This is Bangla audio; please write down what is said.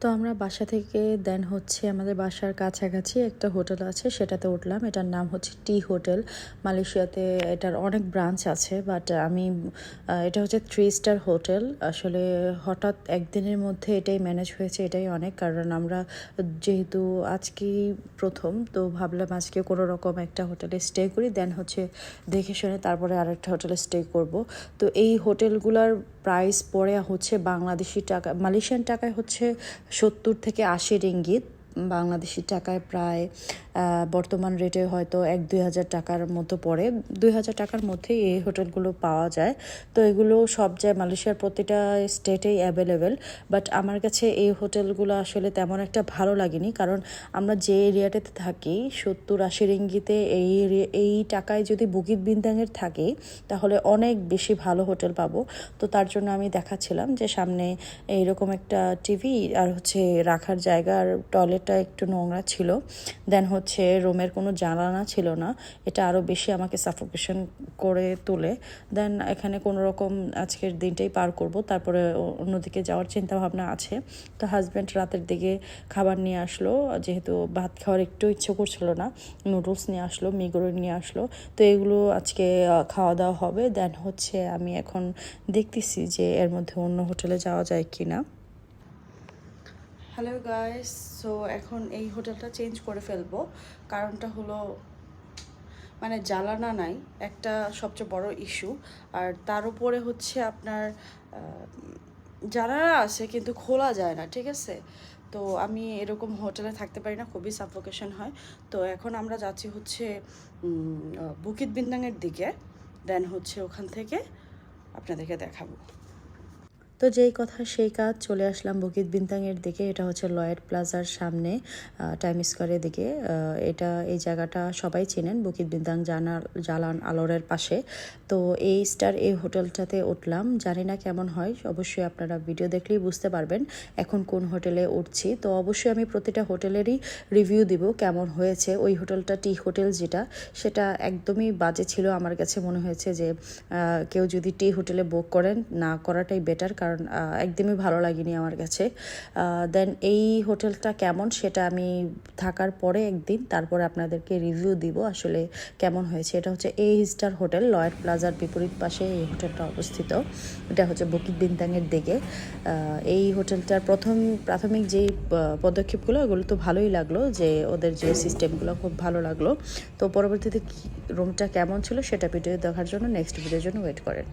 তো আমরা বাসা থেকে দেন হচ্ছে আমাদের বাসার কাছাকাছি একটা হোটেল আছে, সেটাতে উঠলাম। এটার নাম হচ্ছে টি হোটেল। মালয়েশিয়াতে এটার অনেক ব্রাঞ্চ আছে বাট আমি এটা হচ্ছে থ্রি স্টার হোটেল। আসলে হঠাৎ একদিনের মধ্যে এটাই ম্যানেজ হয়েছে, এটাই অনেক। কারণ আমরা যেহেতু আজকেই প্রথম, তো ভাবলাম আজকে কোনো রকম একটা হোটেলে স্টে করি দেন হচ্ছে দেখে শুনে তারপরে আরেকটা হোটেলে স্টে করব। তো এই হোটেলগুলোর প্রাইস পড়ে হচ্ছে বাংলাদেশি টাকা মালয়েশিয়ান টাকায় হচ্ছে সত্তর থেকে আশি রিঙ্গিত। বাংলাদেশি টাকায় প্রায় বর্তমান রেটে হয়তো এক দুই হাজার টাকার মতো পড়ে। দুই হাজার টাকার মধ্যেই এই হোটেলগুলো পাওয়া যায়। তো এগুলো সব যায় মালয়েশিয়ার প্রতিটা স্টেটেই অ্যাভেলেবেল বাট আমার কাছে এই হোটেলগুলো আসলে তেমন একটা ভালো লাগেনি। কারণ আমরা যে এরিয়াটাতে থাকি, সত্তর আশি রিঙ্গিতে এই এই টাকায় যদি বুকিত বিন্দাঙের থাকে, তাহলে অনেক বেশি ভালো হোটেল পাবো। তো তার জন্য আমি দেখাচ্ছিলাম যে সামনে এইরকম একটা টিভি আর হচ্ছে রাখার জায়গা আর টয়লেটটা একটু নোংরা ছিল। দেন হচ্ছে রুমের কোনো জানালা ছিল না। এটা আরও বেশি আমাকে সাফোকেশন করে তোলে। দেন এখানে কোনো রকম আজকের দিনটাই পার করব। তারপরে অন্যদিকে যাওয়ার চিন্তা ভাবনা আছে। তো হাজব্যান্ড রাতের দিকে খাবার নিয়ে আসলো। যেহেতু ভাত খাওয়ার একটু ইচ্ছে করছিল না নুডলস নিয়ে আসলো মিগরো নিয়ে আসলো। তো এগুলো আজকে খাওয়া দাওয়া হবে। দেন হচ্ছে আমি এখন দেখতেছি যে এর মধ্যে অন্য হোটেলে যাওয়া যায় কি না হ্যালো গাইস সো এখন এই হোটেলটা চেঞ্জ করে ফেলব। কারণটা হলো মানে জ্বালানা নাই, একটা সবচেয়ে বড় ইস্যু আর তার উপরে হচ্ছে আপনার জানালা আছে, কিন্তু খোলা যায় না, ঠিক আছে? তো আমি এরকম হোটেলে থাকতে পারি না, খুবই সাফোকেশন হয়। তো এখন আমরা যাচ্ছি হচ্ছে বুকিত বিন্দাঙের দিকে। দেন হচ্ছে ওখান থেকে আপনাদেরকে দেখাবো। তো যেই কথা সেই কাজ চলে আসলাম বুকিত বিন্তাংয়ের দিকে। এটা হচ্ছে লয়েড প্লাজার সামনে টাইম স্কোয়ারের দিকে। এটা এই জায়গাটা সবাই চেনেন বুকিত বিন্তাং জানা জালান আলোরের পাশে। তো এই স্টার এই হোটেলটাতে উঠলাম। জানি না কেমন হয়, অবশ্যই আপনারা ভিডিও দেখলেই বুঝতে পারবেন এখন কোন হোটেলে উঠছি। তো অবশ্যই আমি প্রতিটা হোটেলেরই রিভিউ দিব কেমন হয়েছে। ওই হোটেলটা টি হোটেল যেটা, সেটা একদমই বাজে ছিল। আমার কাছে মনে হয়েছে যে কেউ যদি টি হোটেলে বুক করেন, না করাটাই বেটার কারণ আহ, একদমই ভালো লাগেনি আমার কাছে। দেন এই হোটেলটা কেমন সেটা আমি থাকার পরে একদিন তারপরে আপনাদেরকে রিভিউ দিব আসলে কেমন হয়েছে। এটা হচ্ছে এ স্টার হোটেল লয়েড প্লাজার বিপরীত পাশে এই হোটেলটা অবস্থিত। এটা হচ্ছে বুকিত বিন্তাংয়ের দিকে। এই হোটেলটার প্রথম প্রাথমিক যেই পদক্ষেপগুলো ওগুলো তো ভালোই লাগল যে ওদের যে সিস্টেমগুলো খুব ভালো লাগল। তো পরবর্তীতে রুমটা কেমন ছিল সেটা ভিডিও দেখার জন্য নেক্সট ভিডিওর জন্য ওয়েট করেন।